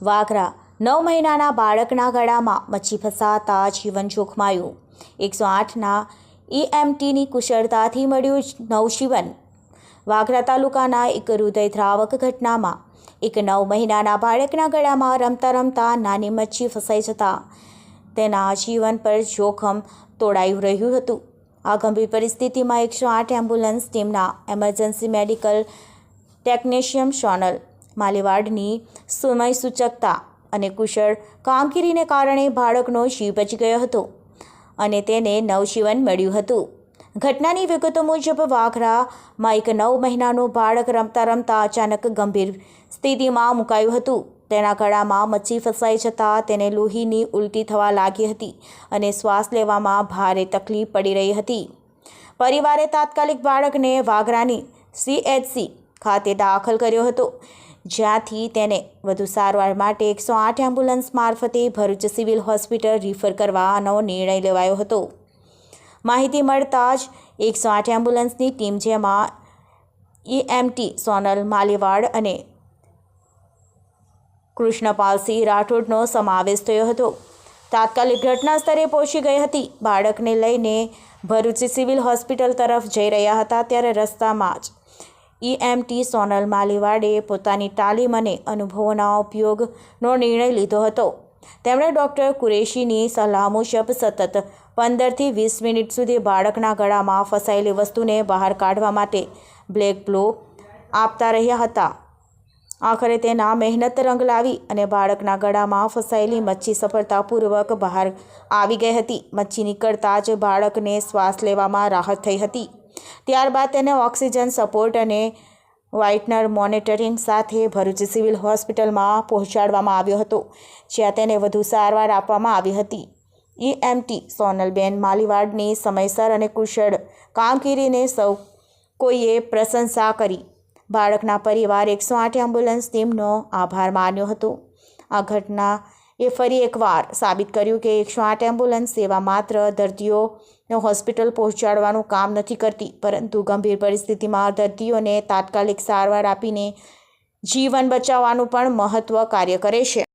વાઘરા નવ મહિનાના બાળકના ગળામાં મચ્છી ફસાતા જીવન જોખમાયું. એકસો આઠના ઈએમટીની કુશળતાથી મળ્યું નવજીવન. વાઘરા તાલુકાના એક હૃદયદ્રાવક ઘટનામાં એક નવ મહિનાના બાળકના ગળામાં રમતા રમતા નાની મચ્છી ફસાઈ જતા તેના જીવન પર જોખમ તોડાયું રહ્યું હતું. આ ગંભીર પરિસ્થિતિમાં એકસો આઠ એમ્બ્યુલન્સ, ટીમના એમરજન્સી મેડિકલ ટેકનિશિયન સોનલ માલીવાડની સમય સૂચકતા અને કુશળ કામગીરીને કારણે બાળકનો જીવ બચી ગયો હતો અને તેને નવજીવન મળ્યું હતું. ઘટનાની વિગતો મુજબ, વાઘરામાં એક નવ મહિનાનું બાળક રમતા રમતા અચાનક ગંભીર સ્થિતિમાં મુકાયું હતું. તેના ગળામાં મચ્છી ફસાઈ જતાં તેને લોહીની ઉલટી થવા લાગી હતી અને શ્વાસ લેવામાં ભારે તકલીફ પડી રહી હતી. પરિવારે તાત્કાલિક બાળકને વાઘરાની સીએચસી ખાતે દાખલ કર્યો હતો. જ્યાંથી તેને વધુ સારવાર માટે એકસો આઠ એમ્બ્યુલન્સ મારફતે ભરૂચ સિવિલ હોસ્પિટલ રિફર કરવાનો નિર્ણય લેવાયો હતો. માહિતી મળતા જ એકસો આઠ એમ્બ્યુલન્સની ટીમ જેમાં ઈએમટી સોનલ માલીવાડ અને કૃષ્ણપાલસિંહ રાઠોડનો સમાવેશ થયો હતો. તાત્કાલિક ઘટના સ્થળે પહોંચી ગઈ હતી. બાળકને લઈને ભરૂચ સિવિલ હોસ્પિટલ તરફ જઈ રહ્યા હતા ત્યારે રસ્તામાં જ ઈએમટી સોનલ માલીવાડે પોતાની તાલીમ અને અનુભવોના ઉપયોગનો નિર્ણય લીધો હતો. તેમણે ડૉક્ટર કુરેશીની સલાહ મુજબ સતત પંદરથી વીસ મિનિટ સુધી બાળકના ગળામાં ફસાયેલી વસ્તુને બહાર કાઢવા માટે બ્લેક બ્લો આપતા રહ્યા હતા. આખરે તેના મહેનત રંગ લાવી અને બાળકના ગળામાં ફસાયેલી મચ્છી સફળતાપૂર્વક બહાર આવી ગઈ હતી. મચ્છી નીકળતા જ બાળકને શ્વાસ લેવામાં રાહત થઈ હતી. ત્યારબાદ તેને ઓક્સિજન સપોર્ટ અને વ્હાઇટનર મોનિટરિંગ સાથે ભરૂચ સિવિલ હોસ્પિટલમાં પહોંચાડવામાં આવ્યો હતો, જ્યાં તેને વધુ સારવાર આપવામાં આવી હતી. ઈએમટી સોનલબેન માલીવાડની સમયસર અને કુશળ કામગીરીને સૌ કોઈએ પ્રશંસા કરી. બાળકના પરિવાર એકસો આઠ એમ્બ્યુલન્સ ટીમનો આભાર માન્યો હતો. આ ઘટના એ ફરી એકવાર સાબિત કર્યું કે એકસો આઠ એમ્બ્યુલન્સ સેવા માત્ર દર્દીઓને હોસ્પિટલ પહોંચાડવાનું કામ નથી કરતી, પરંતુ ગંભીર પરિસ્થિતિમાં દર્દીઓને તાત્કાલિક સારવાર આપીને જીવન બચાવવાનું પણ મહત્ત્વ કાર્ય કરે છે.